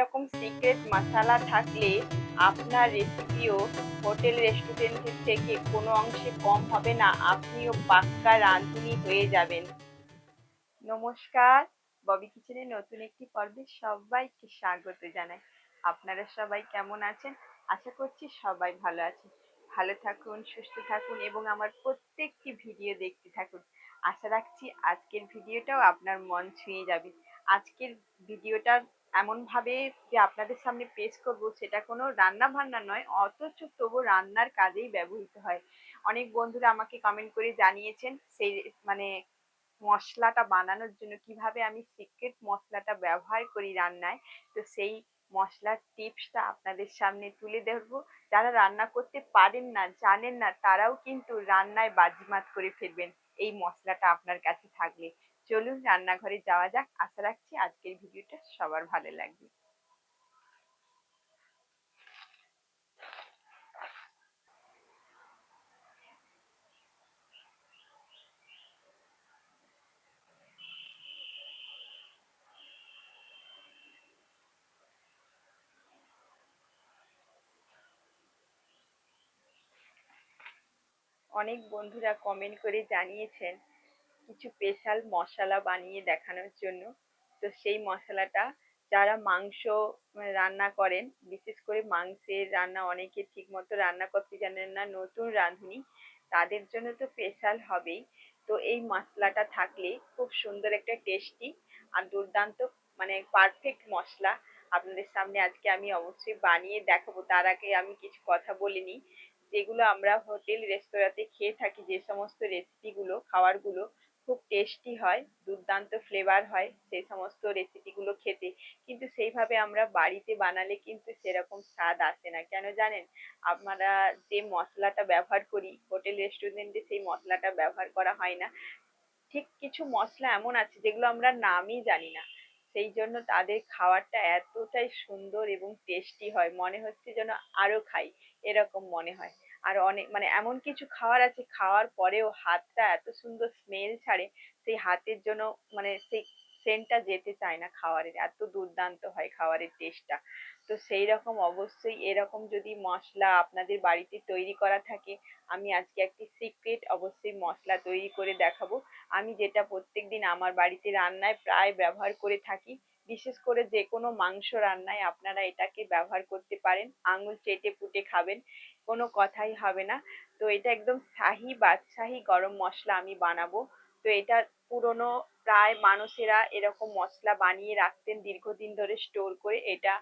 এরকম সিক্রেট মশালা থাকলে আপনার রেসিপিও হোটেল রেস্টুরেন্টের থেকে কোনো অংশে কম হবে না। আপনিও পাক্কা রাঁধুনি হয়ে যাবেন। নমস্কার। ববি কিচেনের নতুন একটি পর্বে সবাইকে স্বাগত জানাই। আপনারা সবাই কেমন আছেন? আশা করছি সবাই ভালো আছেন। ভালো থাকুন, সুস্থ থাকুন এবং আমার প্রত্যেকটি ভিডিও দেখতে থাকুন। আশা রাখছি আজকের ভিডিওটাও আপনার মন ছুঁয়ে যাবে। আজকের ভিডিওটা এমনভাবে যে আপনাদের সামনে পেশ করব সেটা কোনো রান্না বান্না নয়, অথচ তবু রান্নার কাজেই ব্যবহৃত হয়। অনেক বন্ধুরা আমাকে কমেন্ট করে জানিয়েছেন সেই মানে মশলাটা বানানোর জন্য কীভাবে আমি সিক্রেট মশলাটা ব্যবহার করি রান্নায়। তো সেই মশলার টিপসটা আপনাদের সামনে তুলে ধরবো। যারা রান্না করতে পারেন না, জানেন না, তারাও কিন্তু রান্নায় বাজিমাত করে ফেলবেন এই মশলাটা আপনার কাছে থাকলে। চলুন রান্নাঘরে যাওয়া যাক। আশা রাখছি আজকের ভিডিওটা সবার ভালো লাগবে। অনেক বন্ধুরা কমেন্ট করে জানিয়েছেন কিছু স্পেশাল মশলা বানিয়ে দেখানোর জন্য। তো সেই মশলাটা যারা মাংস রান্না করেন, বিশেষ করে মাংসের রান্না, অনেকে ঠিক মতো রান্না করতে জানেন না, নতুন রাঁধুনি, তাদের জন্য তো স্পেশাল হবেই। তো এই মশলাটা থাকলে খুব সুন্দর একটা টেস্টি আর দুর্দান্ত মানে পারফেক্ট মশলা আপনাদের সামনে আজকে আমি অবশ্যই বানিয়ে দেখাবো। তার আগে আমি কিছু কথা বলিনি। যেগুলো আমরা হোটেল, রেস্তোরাঁতে খেয়ে থাকি, যে সমস্ত রেসিপিগুলো খাবারগুলো খুব টেস্টি হয়, দুর্দান্ত ফ্লেভার হয় সেই সমস্ত রেসিপিগুলো খেতে। কিন্তু সেইভাবে আমরা বাড়িতে বানালে কিন্তু সেরকম স্বাদ আসে না। কেন জানেন? আমরা যে মশলাটা ব্যবহার করি হোটেল রেস্টুরেন্টে সেই মশলাটা ব্যবহার করা হয় না। ঠিক কিছু মশলা এমন আছে যেগুলো আমরা নামই জানি না। সেই জন্য তাদের খাবারটা এতটাই সুন্দর এবং টেস্টি হয়, মনে হচ্ছে যেন আরও খাই, এরকম মনে হয়। আর অনেক মানে এমন কিছু খাবার আছে, খাওয়ার পরেও হাতটা এত সুন্দর স্মেল ছাড়ে, সেই হাতের জন্য মানে সেই সেন্টটা যেতে চায় না খাবারের, এত দুর্দান্ত হয় খাবারের টেস্টটা তো সেই রকম অবশ্যই এরকম যদি মশলা আপনাদের বাড়িতে তৈরি করা থাকে, আমি আজকে একটি সিক্রেট অবশ্যই মশলা তৈরি করে দেখাবো। আমি যেটা প্রত্যেকদিন আমার বাড়িতে রান্নায় প্রায় ব্যবহার করে থাকি বিশেষ করে যে কোনো মাংস রান্নায় আপনারা এটাকে ব্যবহার করতে পারেন। আঙুল চেটে পুটে খাবেন, কোনো কথাই হবে না। তো এটা একদম শাহী বাদশাহী গরম মশলা আমি বানাবো। তো এটা পুরনো প্রায় মানুষেরা এরকম মশলা বানিয়ে রাখতেন দীর্ঘদিন ধরে স্টোর করে। এটা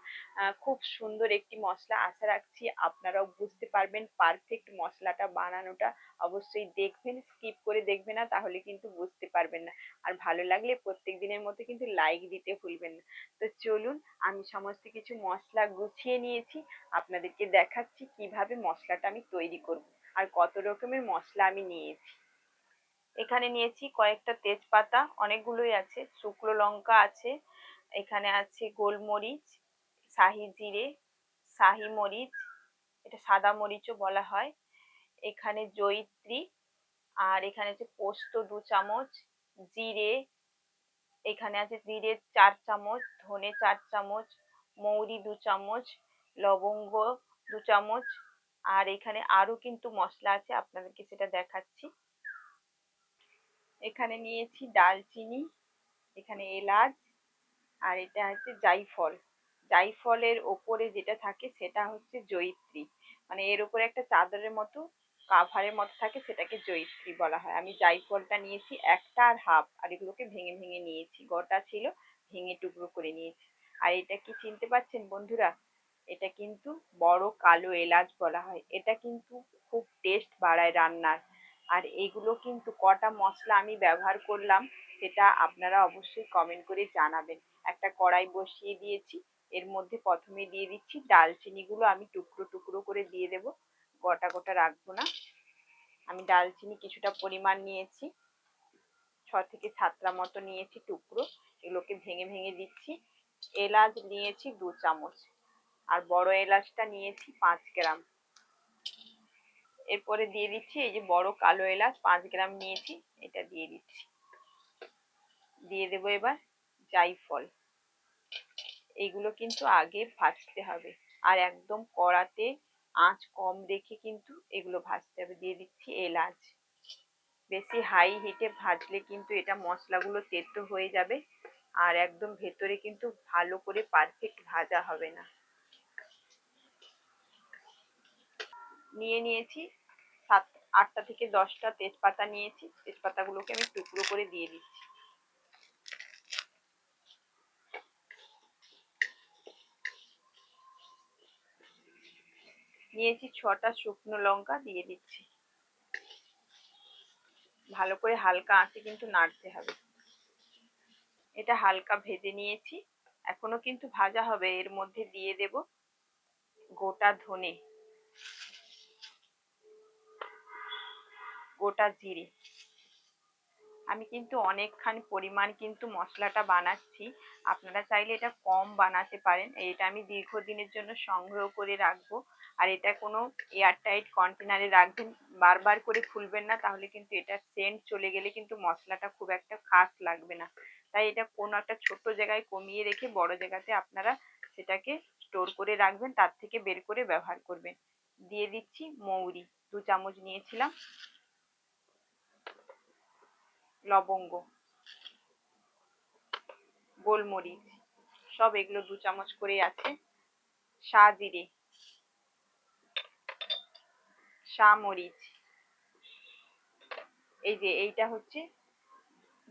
খুব সুন্দর একটি মশলা আশা রাখছি আপনারাও বুঝতে পারবেন পারফেক্ট মশলাটা বানানোটা। অবশ্যই দেখবেন স্কিপ করে দেখবেন না, তাহলে কিন্তু বুঝতে পারবেন না। আর ভালো লাগলে প্রত্যেক দিনের মতো কিন্তু লাইক দিতে ভুলবেন না। তো চলুন, আমি সমস্ত কিছু মশলা গুছিয়ে নিয়েছি। আপনাদেরকে দেখাচ্ছি কীভাবে মশলাটা আমি তৈরি করব। আর কত রকমের মশলা আমি নিয়েছি। এখানে নিয়েছি কয়েকটা তেজপাতা, অনেকগুলোই আছে। শুকনো লঙ্কা আছে, এখানে আছে গোলমরিচ, শাহি জিরে, শাহি মরিচ, এটা সাদা মরিচও বলা হয়। এখানে জয়িত্রী, আর এখানে আছে পোস্ত দু চামচ, জিরে, এখানে আছে জিরে চার চামচ, ধনে চার চামচ, মৌরি দু চামচ, লবঙ্গ দু চামচ, আর এখানে আরও কিন্তু মশলা আছে, আপনাদেরকে সেটা দেখাচ্ছি। এখানে নিয়েছি ডালচিনি এখানে এলাচ, আর এটা হচ্ছে জাইফল। জাইফলের ওপরে যেটা থাকে সেটা হচ্ছে জয়িত্রী। মানে এর উপরে একটা চাদরের মতো, কাভারের মতো থাকে সেটাকে জয়িত্রী বলা হয়। আমি জাইফলটা নিয়েছি একটা আর হাফ, আর এগুলোকে ভেঙে ভেঙে নিয়েছি। গোটা ছিল, ভেঙে টুকরো করে নিয়েছি। আর এটা কি চিনতে পারছেন বন্ধুরা? এটা কিন্তু বড় কালো এলাচ বলা হয়। এটা কিন্তু খুব টেস্ট বাড়ায় রান্নার। আর এগুলো কিন্তু কটা মশলা আমি ব্যবহার করলাম, সেটা আপনারা অবশ্যই কমেন্ট করে জানাবেন। একটা কড়াই বসিয়ে দিয়েছি, এর মধ্যে প্রথমে দিয়ে দিচ্ছি ডালচিনিগুলো, আমি টুকরো টুকরো করে দিয়ে দেব, গোটা গোটা রাখব না। আমি ডালচিনি কিছুটা পরিমাণ নিয়েছি, ছ থেকে সাতটা মতো নিয়েছি টুকরো, এগুলোকে ভেঙে ভেঙে দিচ্ছি। এলাচ নিয়েছি দু চামচ, আর বড় এলাচটা নিয়েছি পাঁচ গ্রাম। এরপরে দিয়ে দিচ্ছি এই যে বড় কালো এলাচ, পাঁচ গ্রাম নিয়েছি, এটা দিয়ে দিচ্ছি। দিয়ে দেবো এবার জাইফল। এইগুলো কিন্তু আগে ভাজতে হবে। আর একদম কড়াতে আঁচ কম রেখে কিন্তু এগুলো ভাজতে হবে। দিয়ে দিচ্ছি এলাচ। বেশি হাই হিটে ভাজলে কিন্তু এটা মশলাগুলো তেতো হয়ে যাবে। আর একদম ভেতরে কিন্তু ভালো করে পারফেক্ট ভাজা হবে না। নিয়ে নিয়েছি আটটা থেকে দশটা তেজপাতা নিয়েছি। তেজপাতাগুলোকে আমি টুকরো করে দিয়ে দিচ্ছি। নিয়েছি ছটা শুকনো লঙ্কা দিয়ে দিচ্ছি। ভালো করে হালকা আঁচে কিন্তু নাড়তে হবে। এটা হালকা ভেজে নিয়েছি। এখনও কিন্তু ভাজা হবে। এর মধ্যে দিয়ে দেব গোটা ধনে। গোটা জিরে। আমি কিন্তু অনেকখানি পরিমাণ কিন্তু মশলাটা বানাচ্ছি। আপনারা চাইলে এটা কম বানাতে পারেন। এটা আমি দীর্ঘদিনের জন্য সংগ্রহ করে রাখব। আর এটা কোনো এয়ারটাইট কন্টেনারে রাখবেন, বারবার করে খুলবেন না, তাহলে কিন্তু এটা সেন্ট চলে গেলে কিন্তু মশলাটা খুব একটা খাস লাগবে না। তাই এটা কোনো একটা ছোট জায়গায় কমিয়ে রেখে বড় জায়গাতে আপনারা সেটাকে স্টোর করে রাখবেন, তার থেকে বের করে ব্যবহার করবেন। দিয়ে দিচ্ছি মৌরি। দু চামচ নিয়েছিলাম। লবঙ্গ, গোলমরিচ, সব এগুলো দু চামচ করে আছে। জিরে মরিচ এই যে এইটা হচ্ছে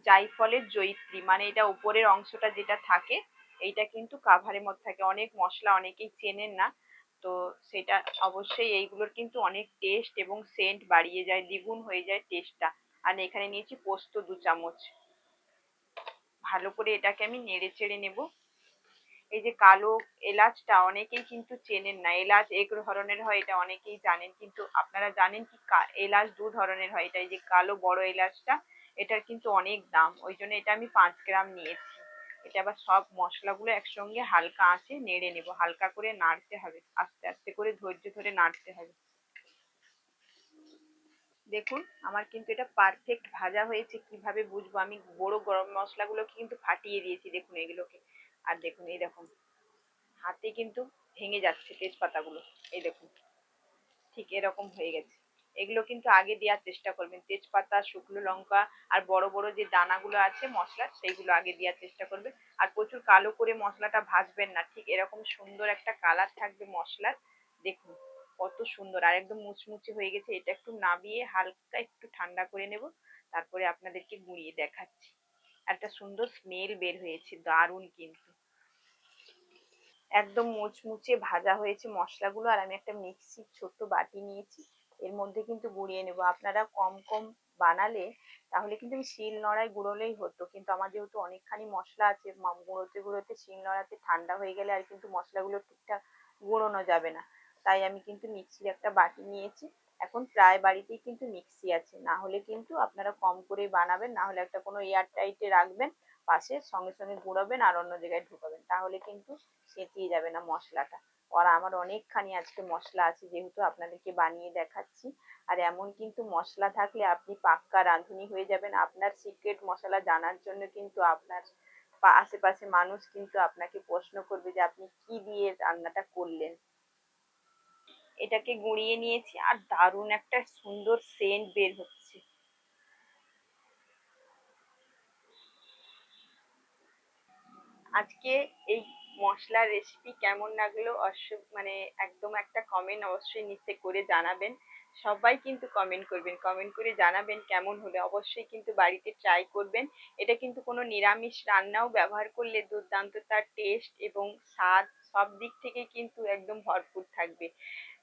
জাইফলের জৈত্রী মানে এটা উপরের অংশটা যেটা থাকে, এইটা কিন্তু কাভারের মধ্যে থাকে। অনেক মশলা অনেকেই চেনেন না, তো সেটা অবশ্যই এইগুলোর কিন্তু অনেক টেস্ট এবং সেন্ট বাড়িয়ে যায়, দ্বিগুণ হয়ে যায় টেস্টটা আর এখানে নিয়েছি পোস্ত দু চামচ। ভালো করে এটাকে আমি নেড়ে চেড়ে নেব। এই যে কালো এলাচটা অনেকেই কিন্তু চেনেন না। এলাচ এক ধরনের হয়, এটা অনেকেই জানেন। কিন্তু আপনারা জানেন কি এলাচ দু ধরনের হয়। এটা এই যে কালো বড় এলাচটা, এটার কিন্তু অনেক দাম। ওই জন্য এটা আমি পাঁচ গ্রাম নিয়েছি। এটা আবার সব মশলাগুলো একসঙ্গে হালকা আঁচে নেড়ে নেব। হালকা করে নাড়তে হবে। আস্তে আস্তে করে ধৈর্য ধরে নাড়তে হবে। দেখুন, আমার কিন্তু এটা পারফেক্ট ভাজা হয়েছে, কীভাবে বুঝব? আমি বড় গরম মশলাগুলোকে কিন্তু ফাটিয়ে দিয়েছি, দেখুন এগুলোকে। আর দেখুন, এই দেখুন, হাতে কিন্তু ভেঙে যাচ্ছে তেজপাতাগুলো, এই দেখুন। ঠিক এরকম হয়ে গেছে। এগুলো কিন্তু আগে দেওয়ার চেষ্টা করবেন, তেজপাতা, শুকনো লঙ্কা আর বড় বড় যে দানাগুলো আছে মশলার সেইগুলো আগে দেওয়ার চেষ্টা করবেন। আর প্রচুর কালো করে মশলাটা ভাজবেন না, ঠিক এরকম সুন্দর একটা কালার থাকবে মশলার, দেখুন। কত সুন্দর। আর একদম মুচমুচে হয়ে গেছে। এটা একটু নাবিয়ে হালকা একটু ঠান্ডা করে নেব। তারপরে আপনাদেরকে গুঁড়িয়ে দেখাচ্ছি। একটা সুন্দর স্মেল বের হয়েছে। দারুণ কিন্তু। একদম মুচমুচে ভাজা হয়েছে মশলাগুলো। আর আমি একটা মিক্সির ছোট্ট বাটি নিয়েছি। এর মধ্যে কিন্তু গুঁড়িয়ে নেব। আপনারা কম কম বানালে তাহলে কিন্তু আমি শিল নড়ায় গুঁড়োলেই হতো। কিন্তু আমার যেহেতু অনেকখানি মশলা আছে গুঁড়োতে গুঁড়োতে শিল নড়াতে ঠান্ডা হয়ে গেলে আর কিন্তু মশলাগুলো ঠিকঠাক গুঁড়োনো যাবে না। তাই আমি কিন্তু মিক্সির একটা বাটি নিয়েছি। এখন প্রায় বাড়িতেই কিন্তু মিক্সি আছে। না হলে কিন্তু আপনারা কম করে বানাবেন, না হলে একটা কোনো এয়ার টাইটে রাখবেন, পাশে সঙ্গে সঙ্গে গুঁড়োবেন আর অন্য জায়গায় ঢুকাবেন। তাহলে কিন্তু সেটিয়ে যাবে না মশলাটা। আর আমার অনেকখানি আজকে মশলা আছে যেহেতু আপনাদেরকে বানিয়ে দেখাচ্ছি। আর এমন কিন্তু মশলা থাকলে আপনি পাক্কা রাঁধুনি হয়ে যাবেন। আপনার সিক্রেট মশলা জানার জন্য কিন্তু আপনার আশেপাশে মানুষ কিন্তু আপনাকে প্রশ্ন করবে যে আপনি কি দিয়ে রান্নাটা করলেন। এটাকে গুঁড়িয়ে নিয়েছি আর দারুণ একটা সুন্দর সেন্ট বের হচ্ছে। আজকে এই মশলার রেসিপি কেমন লাগল অবশ্য মানে একদম একটা কমেন্ট অবশ্যই নিচে করে জানাবেন। সবাই কিন্তু কমেন্ট করবেন। কমেন্ট করে জানাবেন কেমন হলে। অবশ্যই কিন্তু বাড়িতে ট্রাই করবেন। এটা কিন্তু কোনো নিরামিষ রান্নাও ব্যবহার করলে দুর্দান্ত তার টেস্ট এবং স্বাদ সব দিক থেকে কিন্তু একদম ভরপুর থাকবে।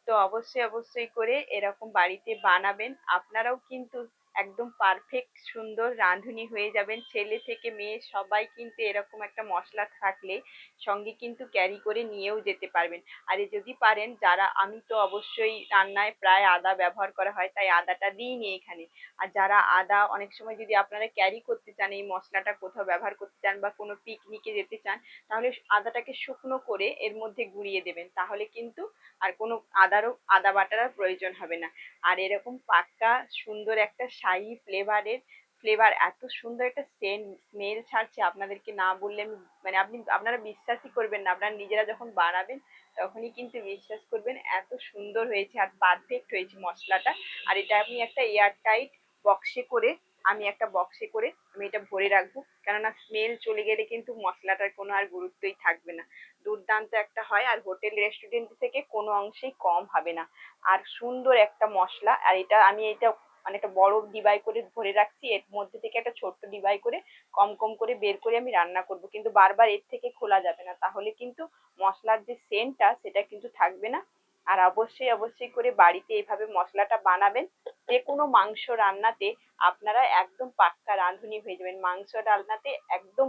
তো অবশ্যই অবশ্যই করে এরকম বাড়িতে বানাবেন। আপনারাও কিন্তু একদম পারফেক্ট সুন্দর রাঁধুনি হয়ে যাবেন। ছেলে থেকে মেয়ে সবাই কিন্তু এরকম একটা মশলা থাকলে সঙ্গে কিন্তু ক্যারি করে নিয়েও যেতে পারবেন। আর যদি পারেন, যারা, আমি তো অবশ্যই রান্নায় প্রায় আদা ব্যবহার করা হয়, তাই আদাটা দিইনি এখানে। আর যারা আদা অনেক সময় যদি আপনারা ক্যারি করতে চান, এই মশলাটা কোথাও ব্যবহার করতে চান বা কোনো পিকনিকে যেতে চান, তাহলে আদাটাকে শুকনো করে এর মধ্যে গুঁড়িয়ে দেবেন। তাহলে কিন্তু আর কোনো আদারও, আদা বাটার প্রয়োজন হবে না। আর এরকম পাক্কা, সুন্দর একটা শাহি ফ্লেভারের ফ্লেভার এত সুন্দর একটা সেন্ট স্মেল ছাড়ছে, আপনাদেরকে না বললে আমি মানে আপনি, আপনারা বিশ্বাসই করবেন না। আপনারা নিজেরা যখন বানাবেন, তখনই কিন্তু বিশ্বাস করবেন এত সুন্দর হয়েছে আর পারফেক্ট হয়েছে মশলাটা। আর এটা আমি একটা এয়ার টাইট বক্সে করে, আমি একটা বক্সে করে আমি এটা ভরে রাখব। কেননা স্মেল চলে গেলে কিন্তু মশলাটার কোনো আর গুরুত্বই থাকবে না। দুর্দান্ত একটা হয় আর হোটেল রেস্টুরেন্ট থেকে কোনো অংশেই কম হবে না। আর সুন্দর একটা মশলা, আর এটা, আমি এটা মানে একটা বড় ডিবাই করে ভরে রাখছি। এর মধ্যে থেকে একটা ছোট্ট ডিবাই করে কম কম করে বের করে আমি রান্না করব। কিন্তু বারবার এর থেকে খোলা যাবে না। তাহলে কিন্তু মশলার যে সেন্টটা সেটা কিন্তু থাকবে না। আর অবশ্যই অবশ্যই করে বাড়িতে এভাবে মশলাটা বানাবেন। যে কোনো মাংস রান্নাতে আপনারা একদম পাক্কা রাঁধুনি হয়ে যাবেন। মাংস রান্নাতে একদম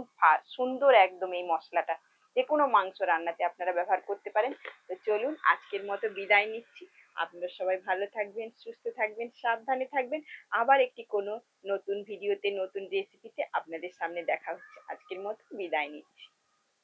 সুন্দর একদম এই মশলাটা। যে কোনো মাংস রান্নাতে আপনারা ব্যবহার করতে পারেন। তো চলুন, আজকের মতো বিদায় নিচ্ছি। আপনারা সবাই ভালো থাকবেন, সুস্থ থাকবেন, সাবধানে থাকবেন। আবার একটি কোনো নতুন ভিডিওতে নতুন রেসিপিতে আপনাদের সামনে দেখা হচ্ছে। আজকের মতো বিদায় নিচ্ছি।